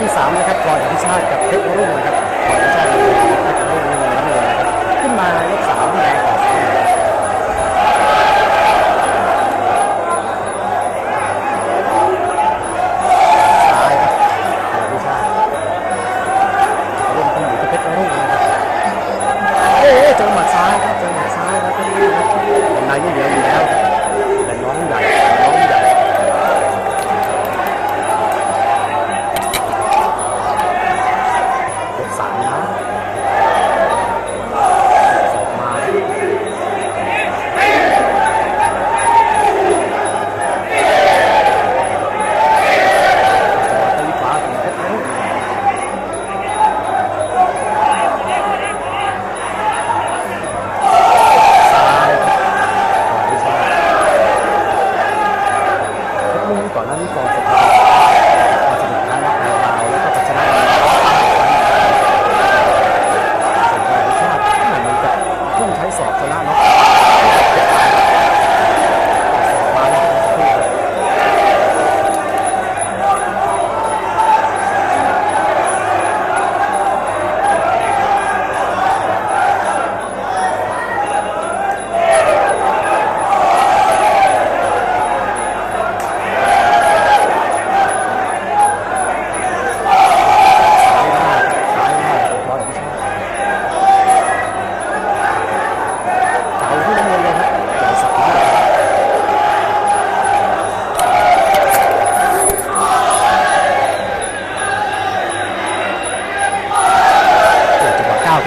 ที่3นะครับพลอยอภิชาติกับเพชรรุ่งนะครับพลอยอภิชาติ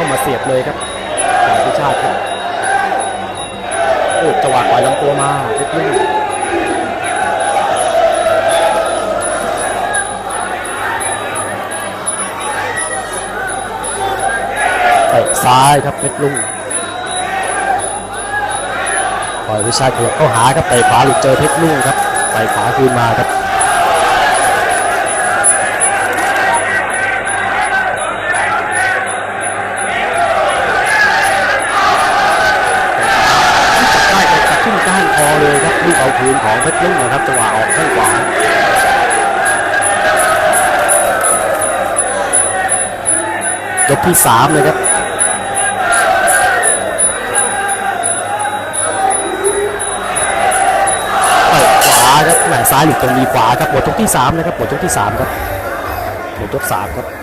มาเสียบเลยครับของพิชาติครับโอ้จังหวะปล่อยลำตัวมาเล็กลูกเตะซ้ายครับเพชรลุงปล่อยวิชาติขยับเข้าหาครับเตะขวาหลุดเจอเพชรลุงครับไปขวาคืนมาครับ ได้ไปตัดขึ้นก้านคอเลยครับลูกเอาคืนของเพชรลุ่งนะครับจังหวะออกข้างขวายกที่สามเลยครับเปิดขวาครับแหม่ซ้ายหลุดตรงมีขวาครับหมดยกที่สามนะครับหมดยกที่สามครับหมดยกสามครับ